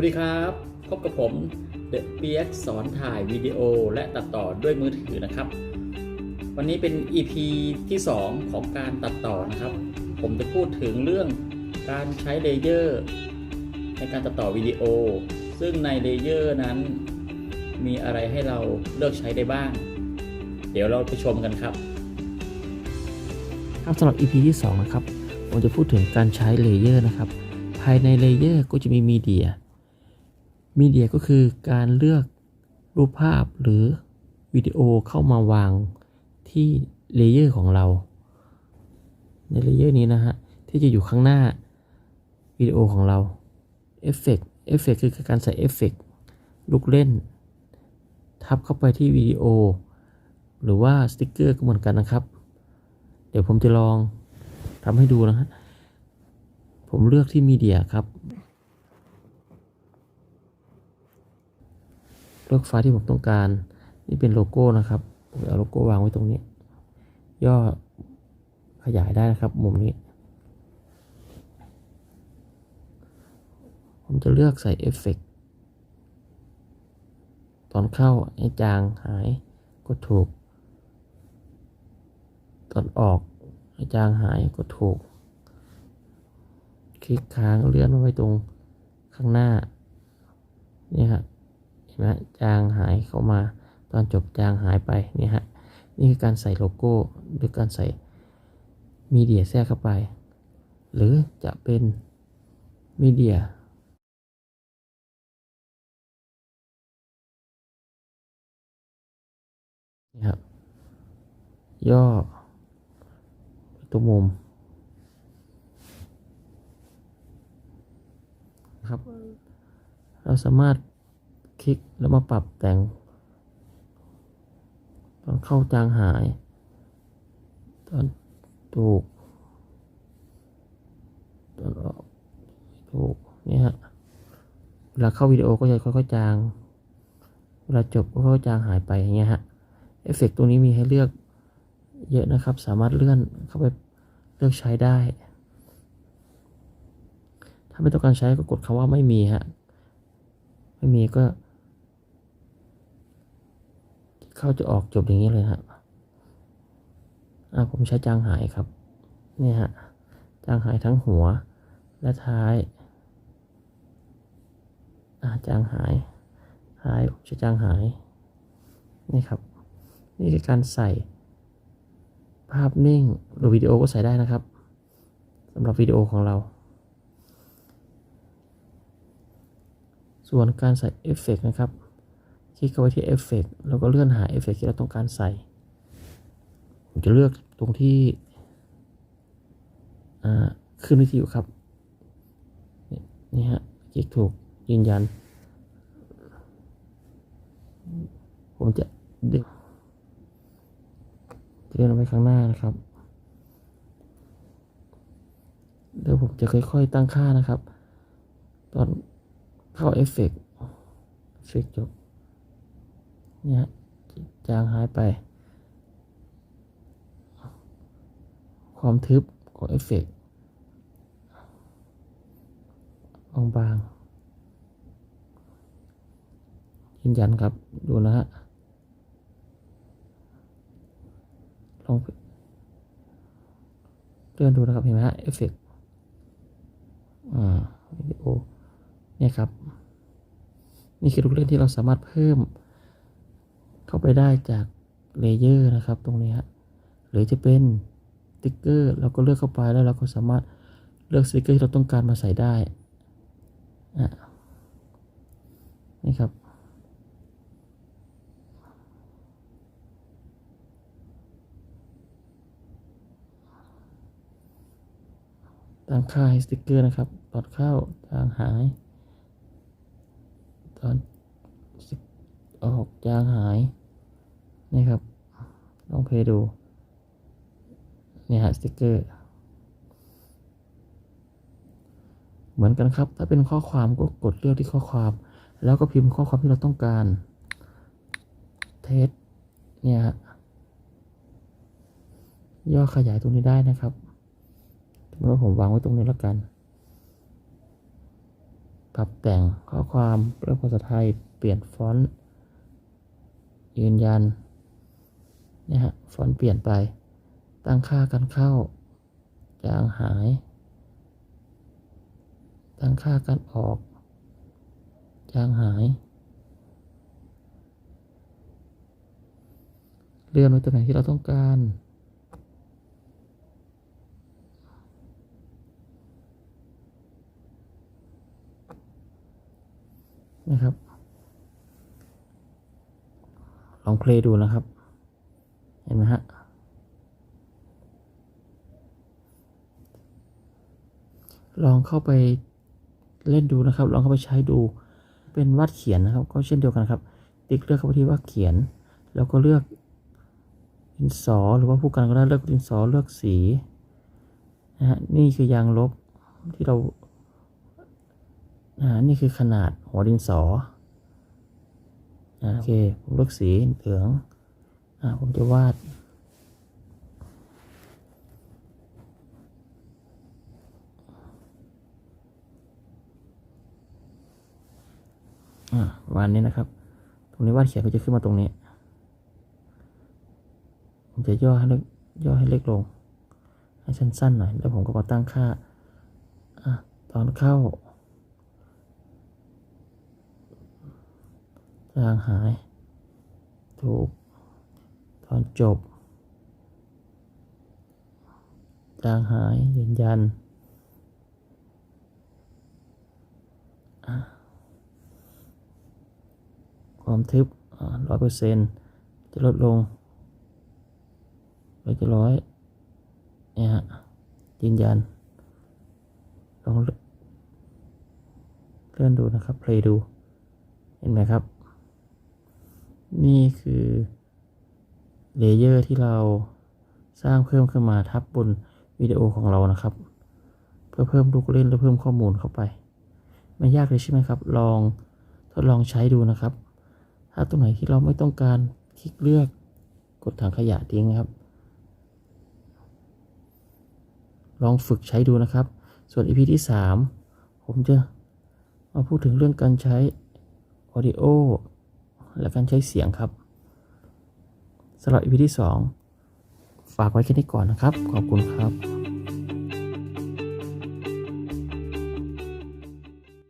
วัสดีครับ พบกับผม The PX สอนถ่ายวิดีโอและตัดต่อด้วยมือถือนะครับ วันนี้เป็น EP ที่ 2 ของการตัดต่อนะครับ ผมจะพูดถึงเรื่องการใช้เลเยอร์ในการตัดต่อวิดีโอ ซึ่งในเลเยอร์นั้นมีอะไรให้เราเลือกใช้ได้บ้าง เดี๋ยวเราไปชมกันครับ ครับสำหรับ EP ที่ 2 นะครับ ผมจะพูดถึงการใช้เลเยอร์นะครับ ภายในเลเยอร์ก็จะมีมีเดีย มีเดียก็คือการเลือกรูปภาพหรือวิดีโอเข้ามาวางที่เลเยอร์ของเรา ในเลเยอร์นี้นะฮะ ที่จะอยู่ข้างหน้าวิดีโอของเราเอฟเฟกเอฟเฟกคือการใส่เอฟเฟกลูกเล่น ทับเข้าไปที่วิดีโอ หรือว่าสติกเกอร์ก็เหมือนกันนะครับ เดี๋ยวผมจะลองทำให้ดูนะฮะ ผมเลือกที่มีเดียครับ เลือกไฟล์ที่ผมต้องการ นี่เป็นโลโก้นะครับผมเอาโลโก้วางไว้ตรงนี้ ย่อขยายได้นะครับ มุมนี้ ผมจะเลือกใส่เอฟเฟกต์ตอนเข้าให้จางหายก็ถูก ตอนออกให้จางหายก็ถูก คลิกค้างเลื่อนมาไว้ตรงข้างหน้า นี่ฮะ ห็นไหมจางหายเข้ามา ตอนจบจางหายไปนี่ฮะนี่คือการใส่โลโก้หรือการใส่มีเดียแทรกเข้าไป หรือจะเป็นมีเดียนี่ครับย่อตัวมุมครับ เราสามารถ คลิกแล้วมาปรับแต่ง ตอนเข้าจางหาย ตอนถูก ตอนออกถูกนี่ฮะเวลาเข้าวิดีโอก็จะค่อยๆจาง เวลาจบก็ค่อยๆจางหายไปอย่างเงี้ยฮะเอฟเฟกต์ตรงนี้มีให้เลือกเยอะนะครับ สามารถเลื่อนเข้าไปเลือกใช้ได้ ถ้าไม่ต้องการใช้ก็กดคำว่าไม่มีฮะ ไม่มีก็ เข้าจะออกจบอย่างนี้เลยฮะอ่าผมใช้จางหายครับ เนี่ยฮะ จางหายทั้งหัวและท้ายอ่าจางหาย ท้ายผมใช้จางหาย นี่ครับ นี่คือการใส่ ภาพนิ่งหรือวิดีโอก็ใส่ได้นะครับสำหรับวิดีโอของเรา ส่วนการใส่เอฟเฟกนะครับ คลิกเข้าไปที่เอฟเฟกแล้วก็เลื่อนหาเอฟเฟกที่เราต้องการใส่ ผมจะเลือกตรงที่ขึ้นวิทยุครับ นี่ฮะคลิกถูกยืนยัน ผมจะเดึงเลื่อนไปข้างหน้านะครับเดี๋ยวผมจะค่อยๆตั้งค่านะครับ ตอนเข้าเอฟเฟกต์เอฟเฟกจบ เนี่ยจางหายไป ความทึบของเอฟเฟกต์บางๆยืนยันครับ ดูนะฮะลองเลื่อนดูนะครับ เห็นไหมฮะเอฟเฟกต์อ่าวิดีโอเนี่ยครับ นี่คือลูกเล่นที่เราสามารถเพิ่มาไปได้จากเลเยอร์นะครับตรงนี้ฮะหรือจะเป็นสติ๊กเกอร์เราก็เลือกเข้าไปแล้วเราก็สามารถเลือกสติ๊กเกอร์ที่เราต้องการมาใส่ได้นี่ครับตั้งค่าให้สติ๊กเกอร์นะครับตอนเข้าจางหาย ตอนออกจางหาย นี่ครับ ลองเพลย์ดูเนี่ยฮะสติ๊กเกอร์ เหมือนกันครับ ถ้าเป็นข้อความก็กดเลือกที่ข้อความ แล้วก็พิมพ์ข้อความที่เราต้องการ เทสเนี่ยฮะย่อขยายตรงนี้ได้นะครับสมมติว่าผมวางไว้ตรงนี้แล้วกัน ปรับแต่งข้อความเรื่องภาษาไทย เปลี่ยนฟอนต์ ยืนยัน เนี่ยฮะฟอนต์เปลี่ยนไป ตั้งค่าการเข้า จางหาย ตั้งค่าการออก จางหาย เลื่อนไว้ตำแหน่งที่เราต้องการนะครับ ลองเพลย์ดูนะครับ เห็นไหมฮะลองเข้าไปเล่นดูนะครับ ลองเข้าไปใช้ดู เป็นวาดเขียนนะครับ ก็เช่นเดียวกันครับ ติ๊กเลือกเข้าไปที่วาดเขียน แล้วก็เลือกดินสอหรือว่าผู้กันก็ได้เลือกดินสอเลือกสีนะฮะนี่คือยางลบที่เราอ่านี่คือขนาดหัวดินสอโอเคผมเลือกสีเหลือง ผมจะวาด วานนี้นะครับ ตรงนี้วาดเขียนก็จะขึ้นมาตรงนี้ ผมจะย่อให้เล็กย่อให้เล็กลง ให้สั้นๆหน่อย แล้วผมก็มาตั้งค่าอตอนเข้าจางหายถูก ตอนจบ จางหายยืนยัน ความทึบร้อยเปอร์เซ็นต์จะลดลงไปจะร้อยเนี่ยฮะยืนยัน ลองเลื่อนดูนะครับเพลย์ดู เห็นไหมครับ นี่คือ เลเยอร์ที่เราสร้างเพิ่มขึ้นมาทับบนวิดีโอของเรานะครับ เพื่อเพิ่มลูกเล่นและเพิ่มข้อมูลเข้าไป ไม่ยากเลยใช่ไหมครับ ลองทดลองใช้ดูนะครับ ถ้าตรงไหนที่เราไม่ต้องการคลิกเลือกกดถังขยะทิ้งครับ ลองฝึกใช้ดูนะครับ ส่วน EP ที่ 3 ผมจะมาพูดถึงเรื่องการใช้ Audio และการใช้เสียงครับ สำหรับ EP ที่ 2 ฝากไว้แค่นี้ก่อนนะครับ ขอบคุณครับ